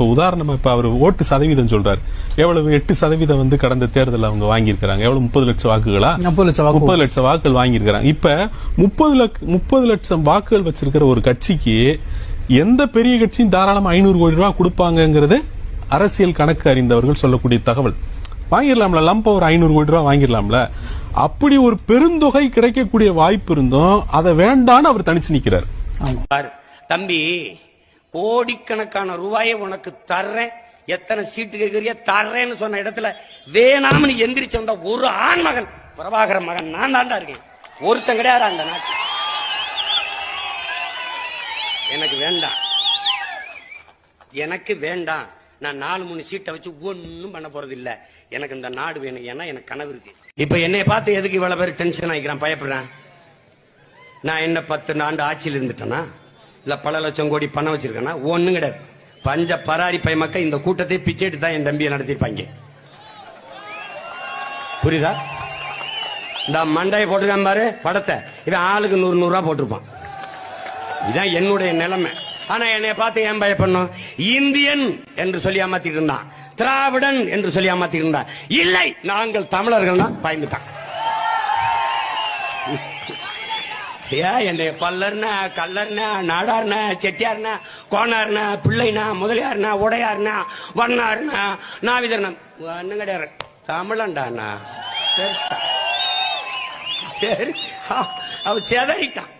இப்ப உதாரணமா இப்ப அவர் ஓட்டு சதவீதம் சொல்றாரு. எவ்வளவு எட்டு சதவீதம் வந்து கடந்த தேர்தலில் அவங்க வாங்கியிருக்கிறாங்க? எவ்வளவு முப்பது லட்சம் வாக்குகளா? முப்பது லட்சம் முப்பது லட்சம் வாக்குகள் வாங்கியிருக்கிறாங்க. இப்ப முப்பது லட்ச முப்பது லட்சம் வாக்குகள் வச்சிருக்கிற ஒரு கட்சிக்கு எந்த பெரிய கட்சியும் தாராளமா ஐநூறு கோடி ரூபாய் கொடுப்பாங்கங்கிறது அரசியல் கணக்கு அறிந்தவர்கள் சொல்லக்கூடிய தகவல். வாங்கிடலாம்ல லம்ப ஒரு ஐநூறு கோடி ரூபாய் வாங்கிடலாம்ல. அப்படி ஒரு பெருந்தொகை கிடைக்கக்கூடிய வாய்ப்பு இருந்தும் அதை வேண்டான்னு அவர் தனிச்சு நிக்கிறார். தம்பி கோடிக்கணக்கான ரூபாயை உனக்கு தர்றேன். எத்தனை சீட்டு கேட்கறிய தர்றேன்னு சொன்ன இடத்துல வேணாம்னு எந்திரிச்சு வந்த ஒரு ஆண் மகன் பிரபாகர மகன் நான் தாண்டா இருக்கேன். ஒருத்தன் கிடையாது அந்த நாட்டு எனக்கு வேண்டாம். எனக்கு வேண்டாம். நான் நாலு மூணு சீட்டை வச்சு ஒன்றும் பண்ண போறது இல்ல. எனக்கு இந்த நாடு வேணும். ஏன்னா எனக்கு கனவு இருக்கு. இப்ப என்னை பார்த்து எதுக்கு இவ்வளவு பேர் டென்ஷன் ஆகிக்கிறான் பயப்படுறேன்? நான் என்ன பத்து ஆண்டு ஆட்சியில் இருந்துட்டேனா இல்ல பல லட்சம் கோடி பணம் வச்சிருக்கேன்னா ஒண்ணும் கிடையாது. பஞ்ச பராரி பை மக்கள் இந்த கூட்டத்தை பிச்சைட்டு தான் என் தம்பியை நடத்திருப்பாங்க புரியுதா? இந்த மண்டையை போட்டிருக்கான் பாரு படத்தை. இவன் ஆளுக்கு நூறு நூறு ரூபா போட்டிருப்பான். இதுதான் என்னுடைய நிலைமை. ஆனா என்னை பார்த்து ஏன் பயப்படணும் இந்தியன் என்று சொல்லி ஏமாத்திட்டு இருந்தான். திராவிடன் என்று சொல்லி ஏமாத்திட்டு இருந்தான். இல்லை நாங்கள் தமிழர்கள் தான் பயந்துட்டான். ஏன் என்னை பல்லர்னா கல்லர்னா நாடார்னா செட்டியார்னா கோனார்னா பிள்ளைனா முதலியார்னா உடையார்னா வண்ணார்னா நாவிதர்னா. ஒன்னும் கிடையாது. தமிழண்டாண்ணா சரி சரி அவ செதறிட்டான்.